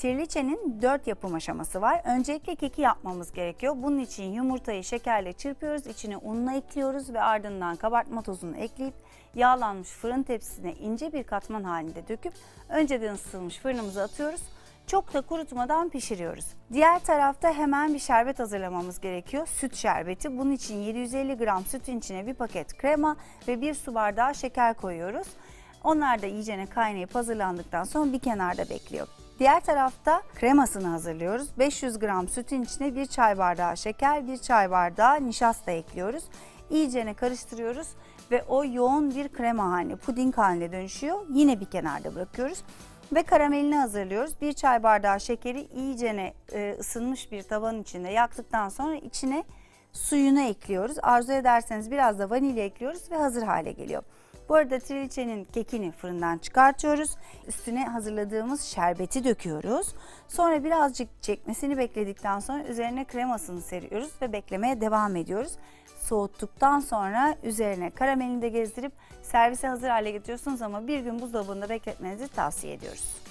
Tirliçenin 4 yapım aşaması var. Öncelikle keki yapmamız gerekiyor. Bunun için yumurtayı şekerle çırpıyoruz, içine unla ekliyoruz ve ardından kabartma tozunu ekleyip yağlanmış fırın tepsisine ince bir katman halinde döküp önceden ısıtılmış fırınımıza atıyoruz. Çok da kurutmadan pişiriyoruz. Diğer tarafta hemen bir şerbet hazırlamamız gerekiyor. Süt şerbeti. Bunun için 750 gram sütün içine bir paket krema ve bir su bardağı şeker koyuyoruz. Onlar da iyicene kaynayıp hazırlandıktan sonra bir kenarda bekliyor. Diğer tarafta kremasını hazırlıyoruz. 500 gram sütün içine bir çay bardağı şeker, bir çay bardağı nişasta ekliyoruz. İyicene karıştırıyoruz ve o yoğun bir krema haline, puding haline dönüşüyor. Yine bir kenarda bırakıyoruz. Ve karamelini hazırlıyoruz. Bir çay bardağı şekeri iyicene e, ısınmış bir tavanın içinde yaktıktan sonra içine suyunu ekliyoruz. Arzu ederseniz biraz da vanilya ekliyoruz ve hazır hale geliyor. Bu arada triliçenin kekini fırından çıkartıyoruz. Üstüne hazırladığımız şerbeti döküyoruz. Sonra birazcık çekmesini bekledikten sonra üzerine kremasını seriyoruz ve beklemeye devam ediyoruz. Soğuttuktan sonra üzerine karamelini de gezdirip servise hazır hale getiriyorsunuz ama bir gün buzdolabında bekletmenizi tavsiye ediyoruz.